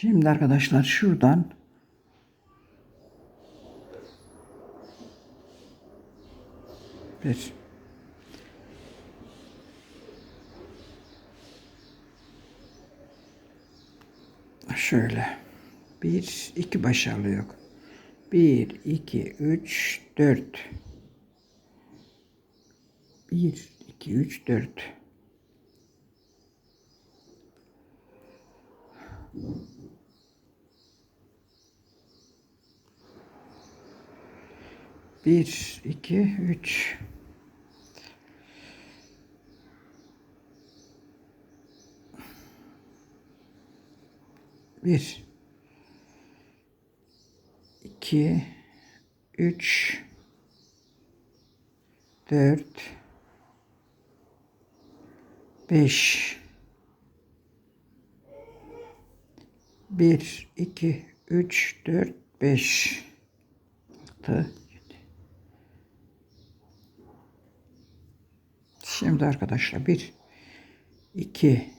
Şimdi arkadaşlar şuradan bir şöyle bir iki başarılı yok. Bir, iki, üç, dört. Bir, iki, üç, dört. Bir, iki, üç. Bir, iki, üç, dört, beş. Bir, iki, üç, dört, beş. Altı, yedi. Şimdi arkadaşlar bir, iki,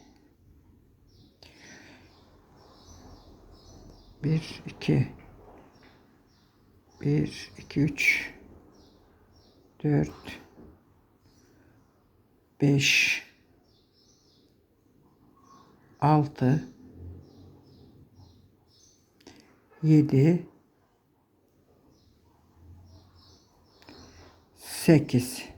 bir, iki, bir, iki, üç, dört, beş, altı, yedi, sekiz.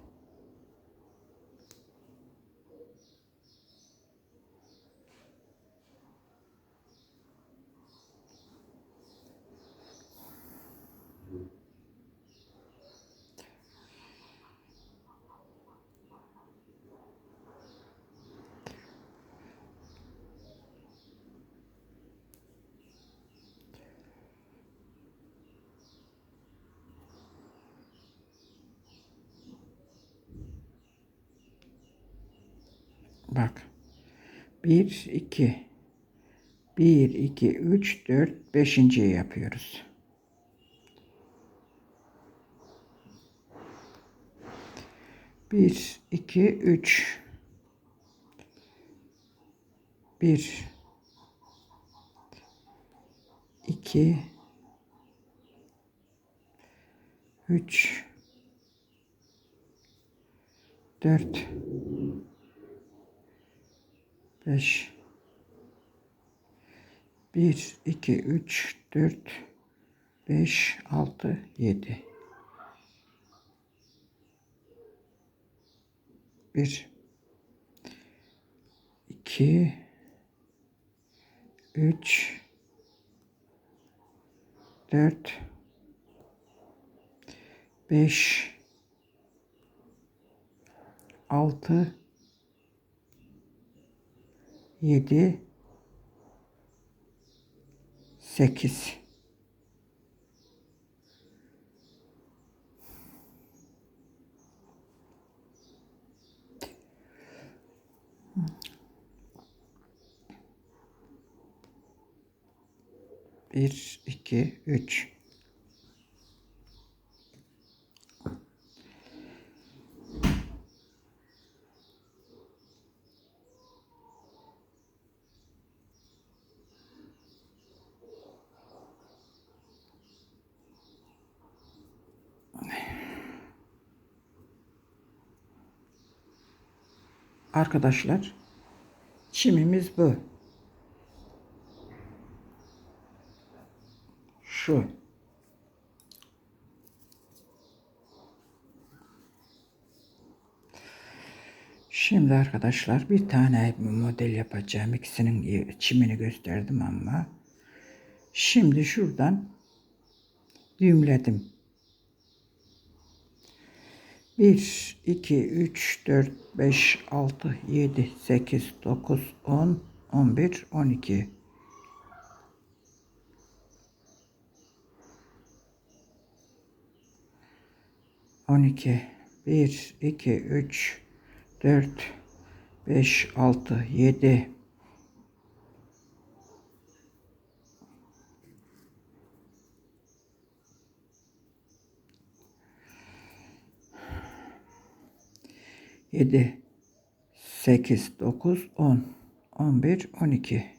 Bak. Bir, iki. Bir, iki, üç, dört, beşinciyi yapıyoruz. Bir, iki, üç. Bir. iki, Üç. Dört. Beş. Bir, iki, üç, dört, beş, altı, yedi. Bir, iki, üç, dört, beş, altı, yedi, sekiz. Bir, iki, üç. Arkadaşlar, çimimiz bu. Şu. Şimdi arkadaşlar bir tane model yapacağım. İkisinin çimini gösterdim ama. Şimdi şuradan düğümledim. 1, 2, 3, 4, 5, 6, 7, 8, 9, 10, 11, 12. On iki. Bir, iki, üç, dört, beş, altı, yedi. 7 8 9 10 11 12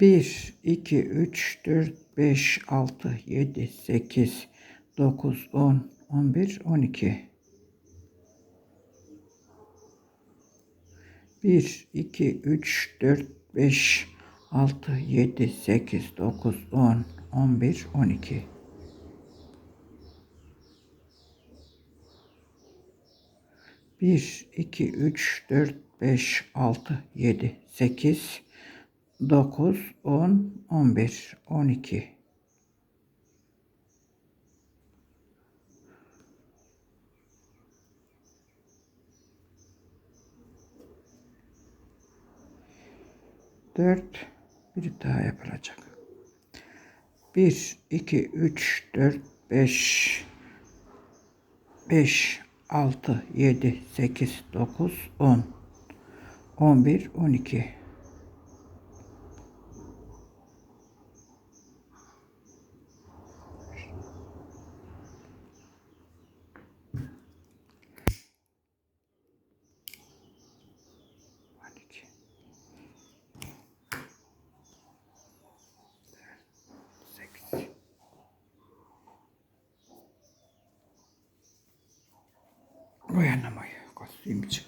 1, 2, 3, 4, 5, 6, 7, 8, 9, 10, 11, 12. 1, 2, 3, 4, 5, 6, 7, 8, 9, 10, 11, 12. Bir, iki, üç, dört, beş, altı, yedi, sekiz, dokuz, on, on bir, on iki. Dört, bir daha yapılacak. Bir, iki, üç, dört, beş, 5, 6, 7, 8, 9, 10, 11, 12. On Воєнна моя, костюмчик.